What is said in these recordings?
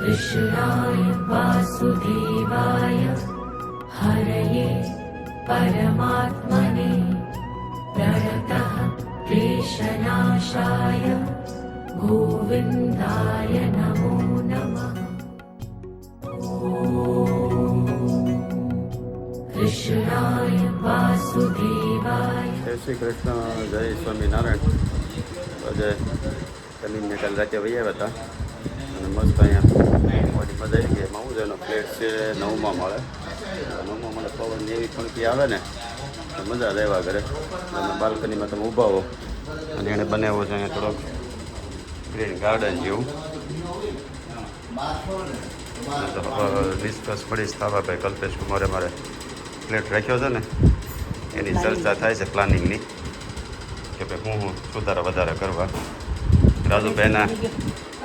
कृष्णाय वासुदेवाय हरये परमात्मने प्रणतः क्लेशनाशाय गोविन्दाय नमो नमः कृष्णाय वासुदेवाय જય શ્રી કૃષ્ણ જય સ્વામિનારાયણ આજે કલીમને કાલે રાતે વહી આવ્યા હતા અને મસ્ત અહીંયા મજા આવી હું છે એનો ફ્લેટ છે નવમાં મળે. નવમાં મળે પવન એવી ખણકી આવે ને તો મજા રહેવા ઘરે અને બાલ્કનીમાં તમે ઊભા હો. અને એણે બનાવ્યો છે અહીંયા થોડોક ગ્રીન ગાર્ડન જેવું. ડિસ્કસ થવા ભાઈ કલ્પેશ કુમારે મારે ફ્લેટ રાખ્યો છે ને એની ચર્ચા થાય છે પ્લાનિંગની કે ભાઈ હું હું સુધારા વધારા કરવા. રાજુભાઈના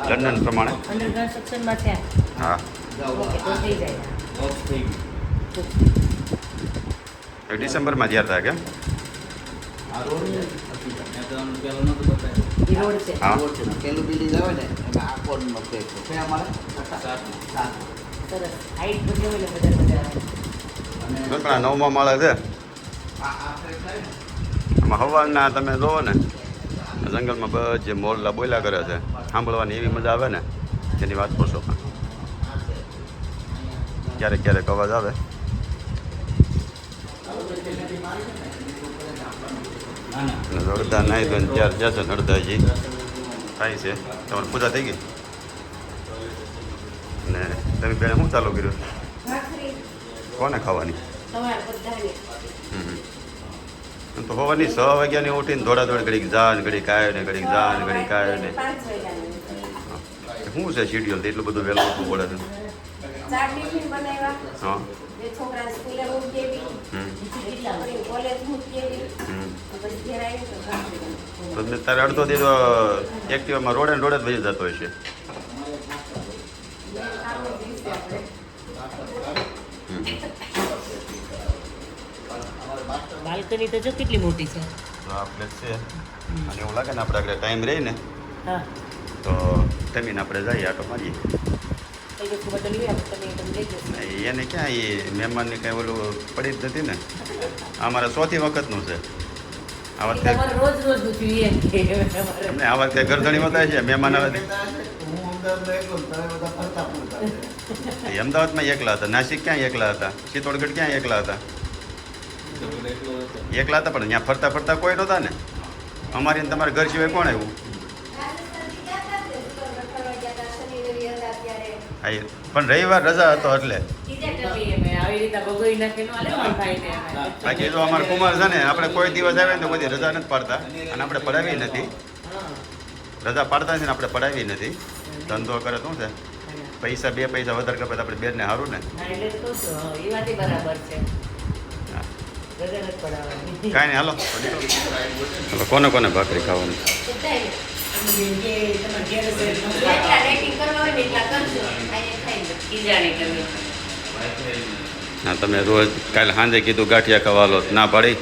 લંડન પ્રમાણે? અંડરગ્રાઉન્ડ સેક્શનમાં છે. હા. થઈ જાય. ડિસેમ્બરમાં તૈયાર થાય કેમ? નવમા માળે છે. આમાં હવાના તમે જોવો ને. જંગલમાં બધે મોરલા બોલ્યા કરે છે. સાંભળવાની એવી મજા આવે ને એની વાત પૂછો. ક્યારેક ક્યારેક અવાજ આવે. અડધા નાહી ત્યારે ત્યાર જશે ને અડધા હજી થાય છે. તમારે પૂજા થઈ ગઈ? ને તમે બેને શું ચાલુ કર્યું? કોને ખાવાની તમારે બધાને હમ. એમ તો સો છ વાગ્યાની ઉઠીને દોડા દોડ ઘડીક જાન ઘડી ઘડીક આયો ને ઘડીક જાન ઘડીક આયો ને. શું છે શેડ્યુલ એટલું બધું વહેલું ઉઠવું પડે છે. તારે અડધો દીધો એક્ટિવામાં રોડે રોડે જ વહી જતો હોય આવો દિવસે આપણે હમ. બાલ્કની તો જો કેટલી મોટી છે. તો આ પ્લેસ છે. અને એવું લાગે ને આપણે આગળ ટાઈમ રહે ને હા. તો જમીને આપણે જઈએ આટો મારીએ. તમે તમે એને ક્યાં એ મહેમાનની કાંઈ ઓલું પડી જ નથી ને. આ મારે ચોથી વખતનું છે. આ વખતે આ વખતે ગરધણી વધારે છે મહેમાન આવે તમે અમદાવાદમાં એકલા હતા નાસિક ક્યાં એકલા હતા ચિત્તોડગઢ ક્યાં એકલા હતા? એકલા હતા, પણ ત્યાં ફરતા ફરતા કોઈ નહોતા ને. અમારી ને તમારા ઘર સિવાય કોણ આવ્યું? પણ રવિવાર રજા હતો એટલે. બાકી જો અમારે કુમાર છે ને, આપણે કોઈ દિવસ આવે ને તો બધી રજા નથી પાડતા. અને આપણે પડાવી નથી. રજા પાડતા છે ને, આપણે પડાવી નથી. ધંધો કરે શું છે? પૈસા, બે પૈસા વધારે કપાય તો આપણે બેનને સારું ને. બરાબર છે હા. રજા નથી પડાવવાની કાંઈ નહીં, હાલો. હાલો કોને કોને ભાખરી ખાવાની? ને તમે રોજ કાલે સાંજે કીધું ગાંઠિયા ખાવાલો, ના પાડી?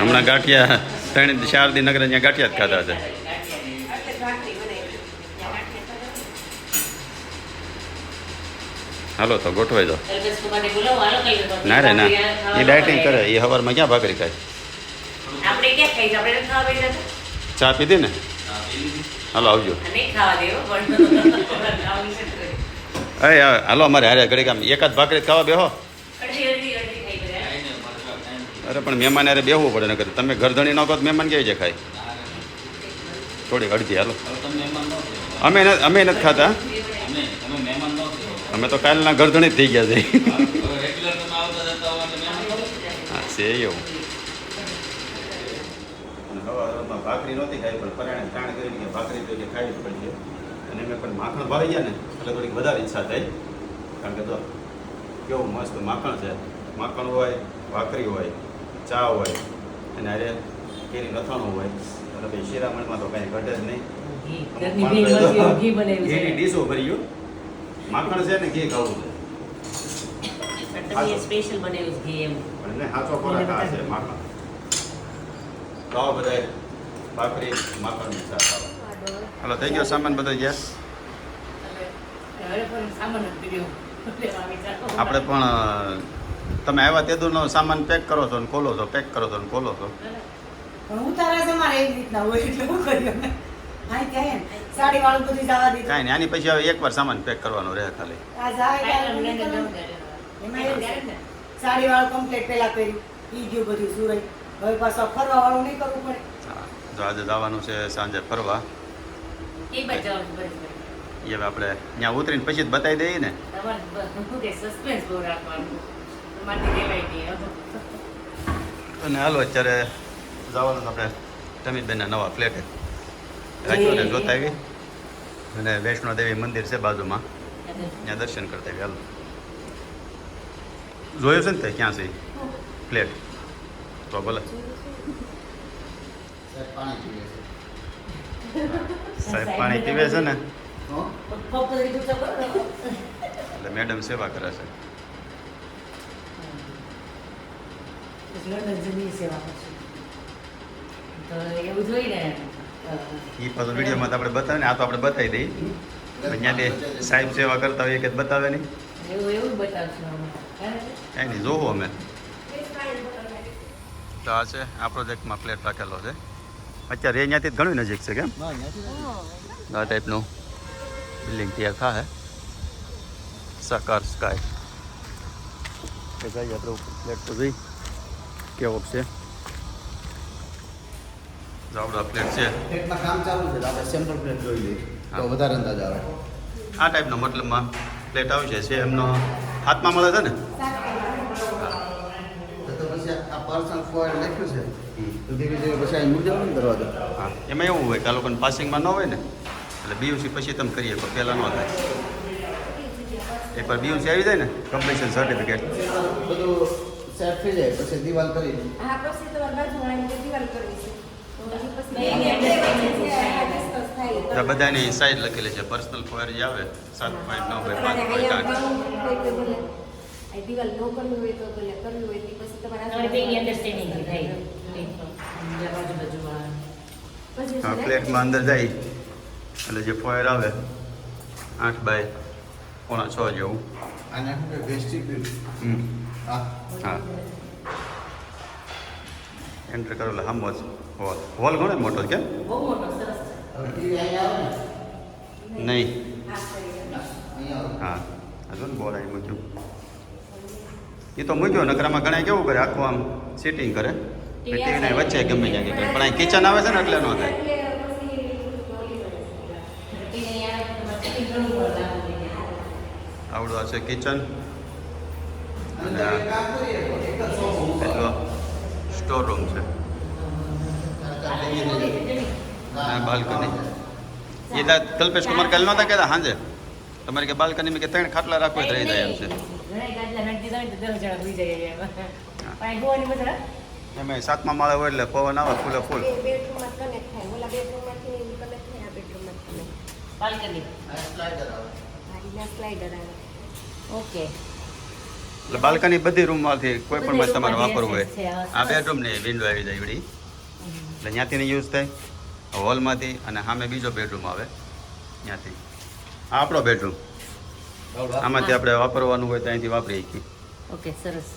હમણાં ગાંઠિયા ત્રણ ચાર દિન નગર અહીંયા ગાંઠિયા જ ખાધા છે એટલે ભાખરી બનાવી. ત્યાં ગાંઠિયા ખાધા. હાલો તો ગોઠવાઈ દો. ના રે ના. એ ડાયટિંગ કરે એ સવારમાં ક્યાં ભાખરી ખાય? ચા પીધી ને? હાલો આવજો. એ હાલો અમારે હારે ઘડી કામ એકાદ ભાખરી ખાવા બેહો. અરે પણ મહેમાન અરે બેહવું પડે નકર તમે ઘરધણી નો કહો તો મહેમાન કેવી છે ખાય? થોડીક અડધી હાલો. અમે ન- અમે નથી ખાતા અમે તો કાલના ગરધણી જ થઈ ગયા છે. હા છે એવું. ભાખરી નહોતી ખાઈ પણ પરાણે પ્રાણ કરીને ભાખરી તો ખાવી જ પડશે અને એમે પણ માખણ ભાવી ગયા ને એટલે થોડીક વધારે ઈચ્છા થઈ. કારણ કે તો કેવું મસ્ત માખણ છે. માખણ હોય ભાખરી હોય ચા હોય અને અરે કેરી લથાણું હોય. એટલે ભાઈ શિરામણમાં તો કાંઈ ઘટે જ નહીં. ઘીની ડીશો ભરી ગયું. માખણ છે ને ઘી ખાવું છે. પણ સ્પેશિયલ બનાવ્યું છે ઘી એમ. પણ સાચો ખોરાક આ છે માખણ. ખાઓ બધાય. ભાખરી આવે હાલો થઈ ગયો સામાન બધો ગયા. આપણે પણ તમે આવ્યા તે દૂરનો સામાન પેક કરો છો ને ખોલો છો પેક કરો છો ને ખોલો છો. પણ ઉતારા છે મારે એવી રીતના હોય એટલે હું કર્યું હા સાડી વાળું બધું જવા દીધું. કાંઈ નહીં આની પછી હવે એકવાર સામાન પેક કરવાનો રહે ખાલી. આ જાય. સાડી વાળું કમ્પ્લીટ પેલા પહેર્યું. ઈ ગયું બધું સુરત હવે પાછો ફરવા વાળું નહીં કરવું પડે. હા જો આજે જવાનું છે સાંજે ફરવા. એ હવે આપણે ત્યાં ઉતરીને પછી જ બતાવી દઈએ ને. અને હાલો અત્યારે જવાનું આપણે જમીનબેનના નવા ફ્લેટે રાજકોટે જોતા આવી અને વૈષ્ણોદેવી મંદિર છે બાજુમાં. ત્યાં દર્શન કરતા આવી હાલો. જોયું છે ને તે? ક્યાં છે? પ્લેટ. તો ભલે સાહેબ પાણી પીવે છે. સાહેબ પાણી પીવે છે ને. એટલે મેડમ સેવા કરે છે. સેવા કરશું. તો એવું જોઈ ને એ પાછું વિડીયોમાં તો આપણે બતાવે ને આ તો આપણે બતાવી દઈએ. અહીંયા બે સાહેબ સેવા કરતા હોઈએ કે બતાવે નહીં. એવું એવું બતાવશું અમે. હે? કાંઈ નહીં જોવું અમે. તો આ છે આ પ્રોજેક્ટમાં ફ્લેટ રાખેલો છે. અત્યારે અહીંયાથી ઘણું નજીક છે કેમ? આ ટાઈપનું બિલ્ડિંગ તૈયાર થાય સાકાર સ્કાય. એ જઈએ આપણે ફ્લેટ તો જોઈ. કેવો છે? જો પ્લેટ છે. પ્લેટમાં કામ ચાલુ છે આપણે સેમ્પલ પ્લેટ જોઈ લઈએ. તો વધારે અંદાજ આવે. આ ટાઈપનો મતલબમાં ફ્લેટ જાય છે એમનો હાથમાં મળે છે ને? તો પછી આ પર્સન ફ્લોર લખ્યું છે. તો ધીરે ધીરે પછી અહીં મુદ્દે ને દરવાજો હા એમાં એવું હોય કે આ લોકોને પાસિંગમાં ન હોય ને એટલે બીયુસી પછી તમે કરીએ પણ પહેલાં ન થાય. એકવાર બીયુસી આવી જાય ને કમ્પ્લીશન સર્ટિફિકેટ બધું સેટ થઈ જાય પછી દિવાલ કરી હા પછી તમારે બાજુવાળાની દિવાલ કરવી છે. આ બધાની સાઈડ લખેલી છે. પર્સનલ ફોયર જે આવે સાત પોઈન્ટ નવ બાય પાંચ પોઈન્ટ આઠ. દિવાલ નો કરવી હોય તો ભલે કરવી હોય તો પછી તમારા બેની અન્ડરસ્ટેન્ડિંગ થાય. હા પ્લેટમાં અંદર જાય. એટલે જે ફોયર આવે આઠ બાય પોણા છ જેવું. હા. હા. એન્ટર કરો એટલે હમ જ હોલ હોલ ઘણો મોટો છે. કેમ નહીં. હા હજુ ને બોલ આવી મૂક્યું. એ તો મૂક્યો નકરામાં ઘણા કેવું કરે આખું આમ સિટિંગ કરે. ટીવીના વચ્ચે ગમે ત્યાં કરે પણ અહીં કિચન આવે છે ને એટલે ન થાય. આવડું આ છે કિચન અંદર એક કામ કરીએ તો એક જ સોફો મૂકો. એટલો સ્ટોર રૂમ છે બાલ્કની. એ કલ્પેશ કુમાર કાલ નહોતા કહેતા સાંજે? તમારે કે બાલ્કની કે ત્રણ ખાટલા રાખવા રહી જાય એમ છે. એમાં. સાતમા માળે હોય એટલે પવન આવે ફૂલે ફૂલ. બાલ્કની. આ સ્લાઇડર આવે. ગાડીના સ્લાઇડર આવે. ઓકે. એટલે બાલ્કની બધી રૂમમાંથી કોઈ પણ તમારે વાપરવું હોય. આ બેડરૂમ ને વિન્ડો આવી જાય એવડી. એટલે ત્યાંથી યુઝ થાય. હોલમાંથી અને સામે બીજો બેડરૂમ આવે. ત્યાંથી. આ આપણો બેડરૂમ આમાંથી આપણે વાપરવાનું હોય તો અહીંથી વાપરી શકીએ. ઓકે સરસ.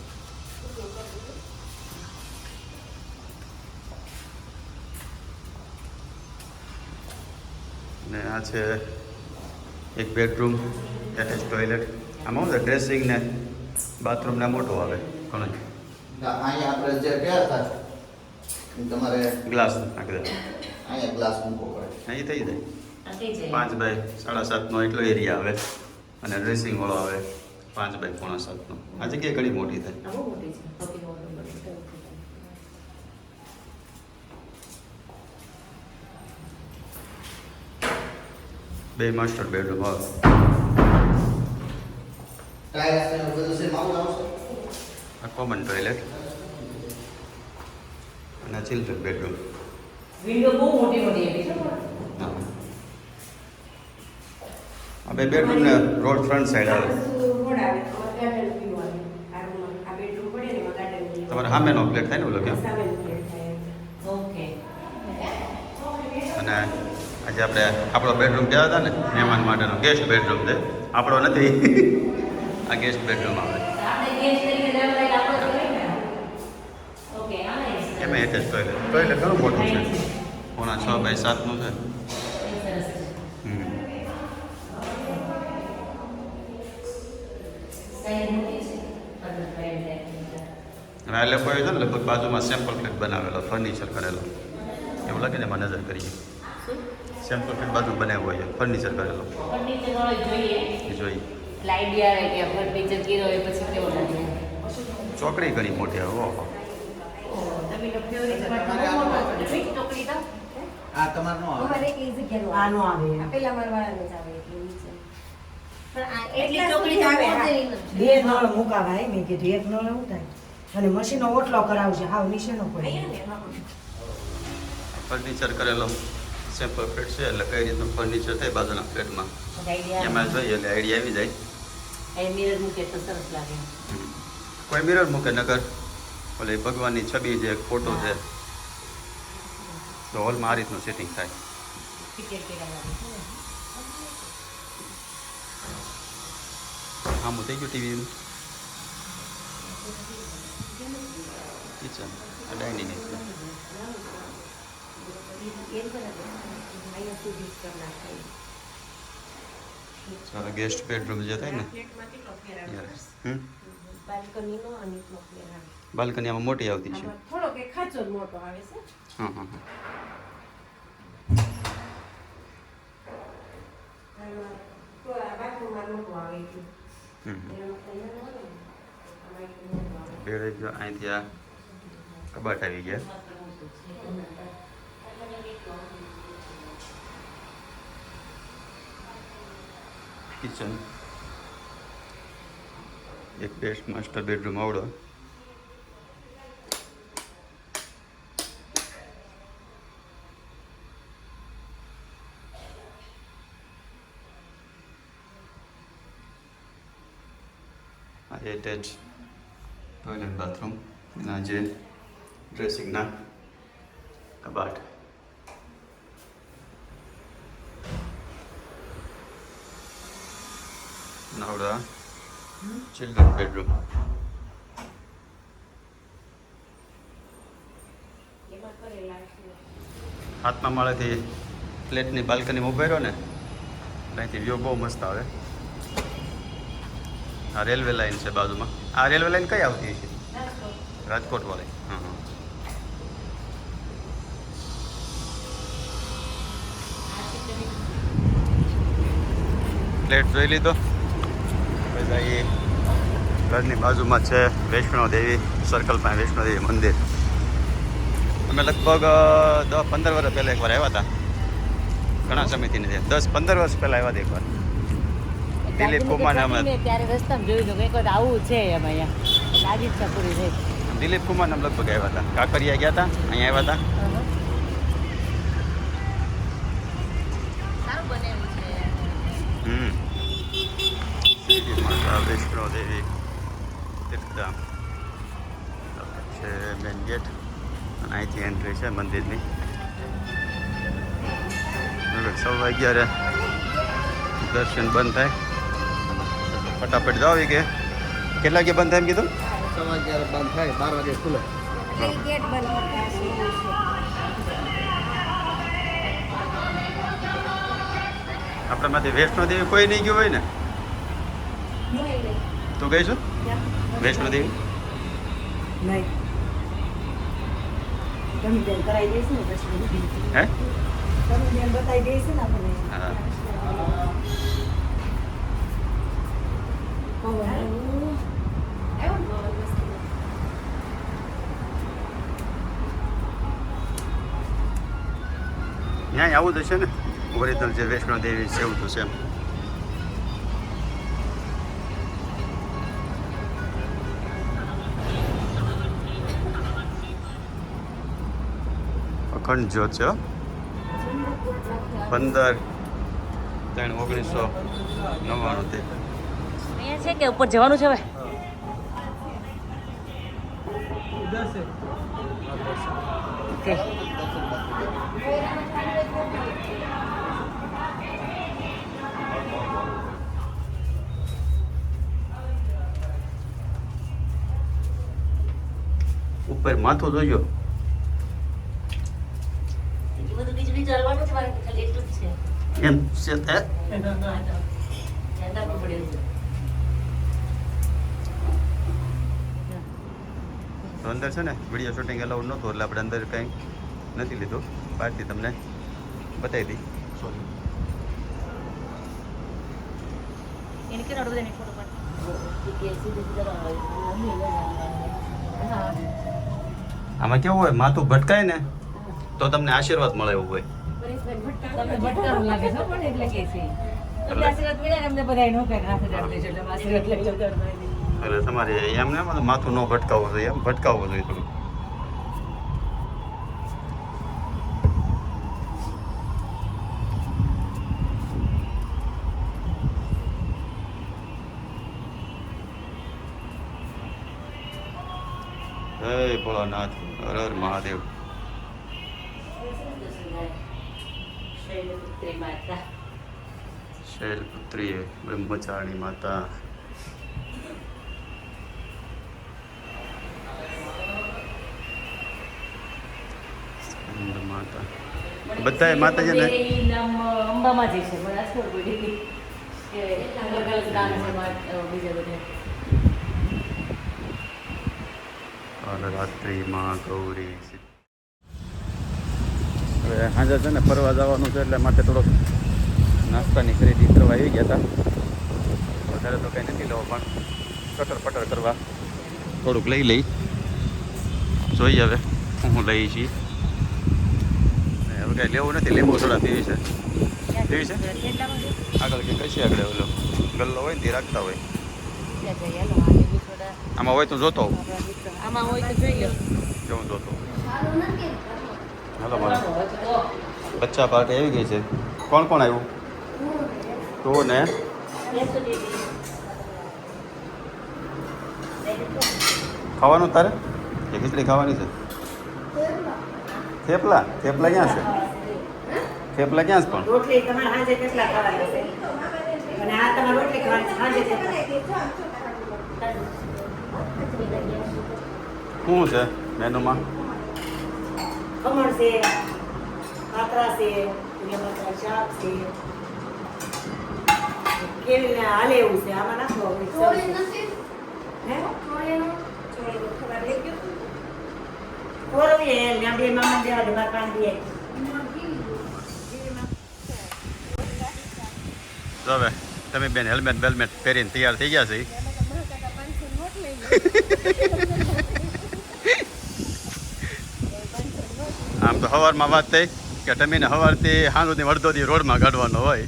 ને આ છે એક બેડરૂમ એટેચ ટોયલેટ આમાં ડ્રેસિંગ ને બાથરૂમ ના મોટો આવે ઘણો ના, અહીંયા આપણે જે ગયા હતા? તમારે ગ્લાસ નાખી દે. અહીંયા ગ્લાસ મૂકવો પડે. અહીં થઈ જાય. પાંચ બાય સાડા સાતનો એટલો એરિયા આવે. અને ડ્રેસિંગ વાળો આવે પાંચ બાય પોણા સાતનો. આ જગ્યાએ ઘણી મોટી થાય. આ બહુ મોટી છે. ઓકે મોટું બરાબર. બે માસ્ટર બેડરૂમ આવે. ટાઇલ્સ ને બધું છે માવું આવશે આ કોમન ટોયલેટ અને ચિલ્ડ્રન બેડરૂમ વિન્ડો બહુ મોટી મોટી છે હા આ બે બેડરૂમ ને રોડ ફ્રન્ટ સાઈડ આવે તમારે હા ને ફ્લેટ થાય ને ઓલો કેમ અને આજે આપણે આપણો બેડરૂમ ગયા હતા ને મહેમાન માટેનો ગેસ્ટ બેડરૂમ છે આપણો નથી આ ગેસ્ટ બેડરૂમ આવે. એમ એમાં એટેચ ટોયલેટ ટોયલેટ ઘણું મોટું છે. પોણા છ બાય સાતનું છે. અને આ લોકોએ છે ને લગભગ બાજુમાં સેમ્પલ ફ્લેટ બનાવેલો ફર્નિચર કરેલો. એવું લાગે ને એમાં નજર કરીએ. સેમ્પલ ફ્લેટ બાજુ બનાવ્યો હોય ફર્નિચર કરેલો. જોઈએ. આઈડિયા આવે કે ફર્નિચર કર્યો હોય પછી કેવો લાગે? ચોકડી કરી મોટી આવે ઓહો. આ તમારે આવે. અમારે એ જગ્યાનું આ નો આવે. આ પેલા મારવાળાનું જ આવે એટલે નીચે. પણ આ ચોકડી આવે. બે નળ મુકાવાય મેં કીધું એક નળ એવું થાય અને મશીનો ઓટલો કરાવશે. હાવ નીચે નો પડે. ફર્નિચર કરેલો. સેમ્પલ ફ્લેટ છે એટલે કઈ રીતનું ફર્નિચર થાય બાજુના ફ્લેટમાં આઈડિયા એમાં જોઈએ એટલે આઈડિયા આવી જાય. એ મિરર મૂકે તો સરસ લાગે. કોઈ મિરર મૂકે નગર? ઓલે ભગવાનની છબી છે ફોટો છે. તો હોલમાં આ રીતનું સેટિંગ થાય. આમ થઈ ગયું ટીવીનું કિચન આ ડાઇનિંગ એમ કરે છે. અહીંયા સુધી જ કરી નાખાય. ગેસ્ટ બેડરૂમ જે થાય ને? આવે? આવે. બાલ્કની આમાં મોટી આવતી છે. થોડોક એક ખાંચો મોટો આવે છે. હા હા હા. આમાં તો આ બાથરૂમમાં મોટું કિચન એક બેસ્ટ માસ્ટર બેડરૂમ આવડો. એટેચ ટોયલેટ બાથરૂમ એના જે ડ્રેસિંગના કબાટ. નાવડા children છે. હાથમાં માળેથી ફ્લેટની બાલ્કની ઊભો રહ્યો ને અહીંથી વ્યૂ બહુ મસ્ત આવે. આ રેલવે લાઇન છે બાજુમાં. આ રેલવે લાઈન કઈ આવતી છે રાજકોટ વાળી હા હા. ફ્લેટ જોઈ લીધો? પછી ઘરની બાજુમાં છે વૈષ્ણો દેવી સર્કલ પાસે વૈષ્ણો દેવી મંદિર. અમે લગભગ દસ પંદર વર્ષ પહેલાં એકવાર આવ્યા હતા. ઘણા સમયથી નથી. દસ પંદર વર્ષ પહેલાં આવ્યા હતા એકવાર. દિલીપ કુમાર નામ ત્યારે રસ્તામાં જોયું હતું એક વાર આવું છે એમ અહીંયા. દિલીપ કુમાર નામ લગભગ આવ્યા હતા. કાંકરિયા ગયા હતા અહીંયા આવ્યા હતા સારું બનેલું છે હમ શ્રી માતા વૈષ્ણો દેવી તીર્થધામ છે મેન ગેટ અને અહીંથી એન્ટ્રી છે મંદિરની સવા અગિયારે દર્શન બંધ થાય ફટાફટ જાઓ કે કેટલા વાગે બંધ થાય એમ કીધું સવા અગિયાર બંધ થાય બાર વાગે ખુલે ગેટ બંધ. આપણામાંથી વૈષ્ણો દેવી કોઈ નહીં ગયું હોય ને. તું ગઈ છું? વૈષ્ણો દેવી? આવું થશે ને? ઓરિજિનલ જે વૈષ્ણો દેવી છે એવું થશે એમ. અખંડ જ્યોત છે પંદર ત્રણ ઓગણીસો નવ્વાણું તે. છે કે ઉપર જવાનું છે હવે? ઉપર માથું જોજો એમ છે તે. તો અંદર છે ને વીડિયો શૂટિંગ અલાઉડ નહોતું એટલે આપણે અંદર કંઈ નથી લીધું. બહારથી તમને બતાવી દઈ. સોરી એને આમાં કેવું હોય? માથું ભટકાય ને તો તમને આશીર્વાદ મળે એવું હોય. તમને ભટકારું લાગે છે પણ એટલે કે છે. એટલે આશીર્વાદ મળ્યા અમને બધાય નો કાંઈક હાથે ચાલી એટલે આશીર્વાદ લઈ લો એટલે તમારે એમ ને માથું ન ભટકાવવું જોઈએ એમ ભટકાવવું જોઈએ થોડું. જય ભોળાનાથ હર હર મહાદેવ. શૈલપુત્રી માતા. શૈલપુત્રી બ્રહ્મચારિણી માતા. બધા માતા. માતાજીને અંબામાં જ છે મને આજ પડી ગૌરી હવે સાંજે છે ને ફરવા જવાનું છે એટલે માટે થોડોક નાસ્તાની ખરીદી કરવા આવી ગયા હતા વધારે તો કંઈ નથી લેવો પણ કટર પટર કરવા થોડુંક લઈ લઈ જોઈએ હવે શું લઈ છીએ હવે કાંઈ લેવું નથી લીંબુ સોડા પીવી છે પીવી છે? આગળ કે કશી આગળ ઓલો ગલ્લો હોય ને તે રાખતા હોય. આમાં હોય તો જોતો. આમાં હોય તો જોઈ લો જોતો હોઉં. સારું નથી હાલો મારે બચ્ચા પાર્ટી આવી ગઈ છે. કોણ કોણ આવ્યું? તું ને ખાવાનું તારે? કે ખીચડી ખાવાની છે? થેપલા. થેપલા ક્યાં છે? થેપલા ક્યાં છે પણ? રોટલી તમારે સાંજે કેટલા ખાવાના છે. અને આ તમારે રોટલી ખાવાની સાંજે શું છે મેનુમાં? ખમણ છે કાતરા છે બટાકા શાક છે. કેવી હાલે એવું છે? આમાં નાખો હે? મામા હવે તમે બેન હેલ્મેટ બેલ્મેટ પહેરીને તૈયાર થઈ ગયા છે આમ તો સવારમાં વાત થઈ કે ટમીને સવારથી સાંજ વડદોથી રોડમાં કાઢવાનો હોય.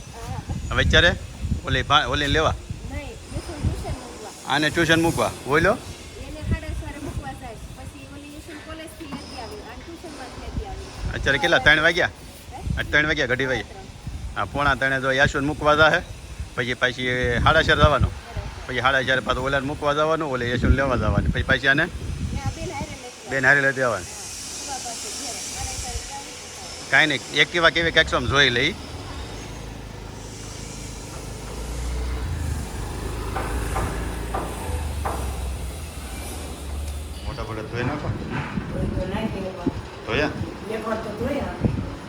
હવે અત્યારે ઓલી ભા- ઓલી લેવા. આને ટ્યુશન મૂકવા. બોલો. અત્યારે કેટલા ત્રણ વાગ્યા? ત્રણ વાગ્યા ઘડી વાગ્યા હા પોણા ત્રણે જો યાશુન મૂકવા જાહે. પછી પાછી સાડા ચાર જવાનું. પછી સાડા ચાર પાછું ઓલાને મૂકવા જવાનું ઓલે યશુન લેવા જવાનું. પછી પાછી આને બેન હારી લેતી આવવાની. કાંઈ નહીં. એક કેવા કેવી આમ જોઈ લઈ. મોટા મોટા ધોઈ નાખો. ધોયા?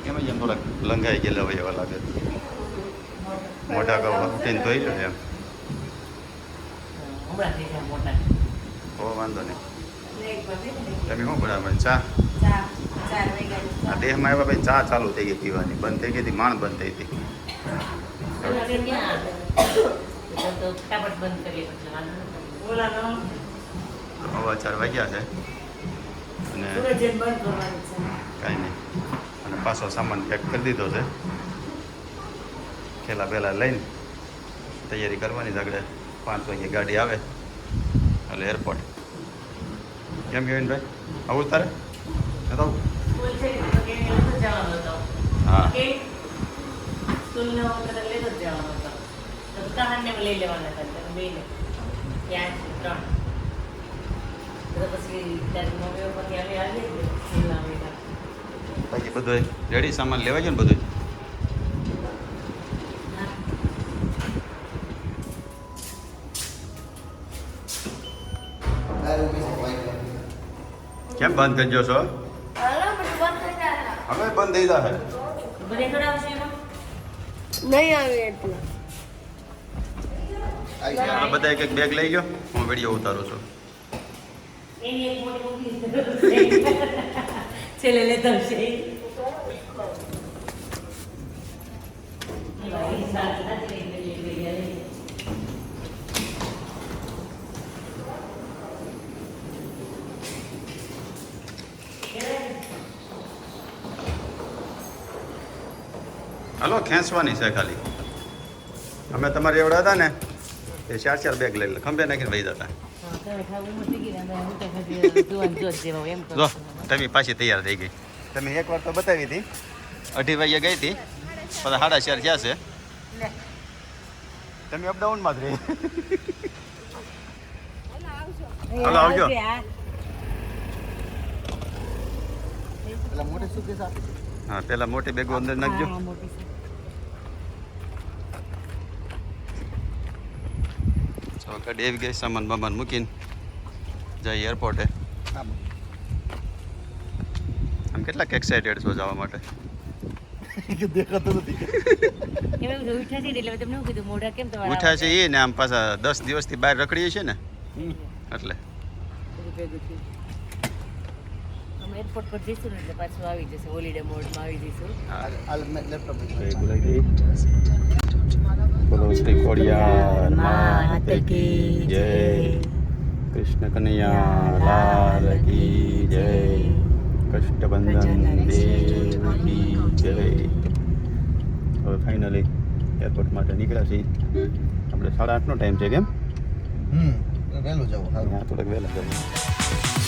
કેમ એમ થોડાક લંગાઈ ગયેલા હોય એવા લાગે. મોટા કવા ઉઠીને ધોઈ લો એમ. તો વાંધો નહીં. તમે શું બરાબર ચા? આ દેહમાં આવ્યા ભાઈ ચા ચાલુ થઈ ગઈ પીવાની. બંધ થઈ ગઈ હતી માણ બંધ થઈ હતી હવે ચાર વાગ્યા છે. અને સૂરજ જેમ બંધ કરવાનું છે. કાંઈ નહીં. અને પાછો સામાન પેક કરી દીધો છે. ખેલા પહેલાં લઈને તૈયારી કરવાની છે આગળ. પાંચ વાગે ગાડી આવે. એટલે એરપોર્ટ કેમ કેવીનભાઈ આવું તારે? હતો. હા. પછી બાકી બધું રેડી સામાન લેવાય ગયો ને બધું કેમ બંધ કરજો છો હાલો બધું બંધ થઈ જાય હવે બંધ થઈ જશે બધે કરાવશે એમાં નહીં આવે એટલે આ બધા એક એક બેગ લઈ ગયો હું વીડિયો ઉતારું છું। એની એક મોટી મોટી છેલ્લે લેતો છે ભાઈ સાચી સાચી લઈ લઈ લઈ લઈ હાલો ખેંચવાની છે ખાલી. અમે તમારે એવડા હતા ને એ ચાર ચાર બેગ લઈ લે ખંભે નાખીને વહી જતા. જો તમે પાછી તૈયાર થઈ ગઈ. તમે એક વાર તો બતાવી હતી. અઢી વાગ્યે ગઈ હતી પછી સાડા ચાર ક્યાં છે. તમે અપડાઉનમાં જ રહી. હલો આવજો. હા પેલા મોટી બેગો અંદર નાખજો હા, મોટી છે. તો ગાડી આવી ગઈ સામાન બામાન મૂકીને જઈ એરપોર્ટે આમ. આમ કેટલાક એક્સાઇટેડ છો જવા માટે? ઉઠ્યા છે ને એટલે તમને એવું કીધું મોઢા કેમ તમારા ઉઠ્યા છે? એ ને આમ પાછા દસ દિવસથી બહાર રખડીએ છીએ ને. એટલે. એરપોર્ટ પર જઈશું ને એટલે પાછું આવી જશે હોલિડે મોડમાં આવી જઈશું. શ્રી ખોડિયાર માત કી જય. કૃષ્ણ કનૈયા લાલ કી જય કષ્ટબંધન દેવ કી જય હવે ફાઇનલી એરપોર્ટ માટે નીકળ્યા છીએ. આપણે સાડા આઠનો ટાઈમ છે કેમ? હમ વહેલું જવું સારું. થોડાક વહેલા જવું.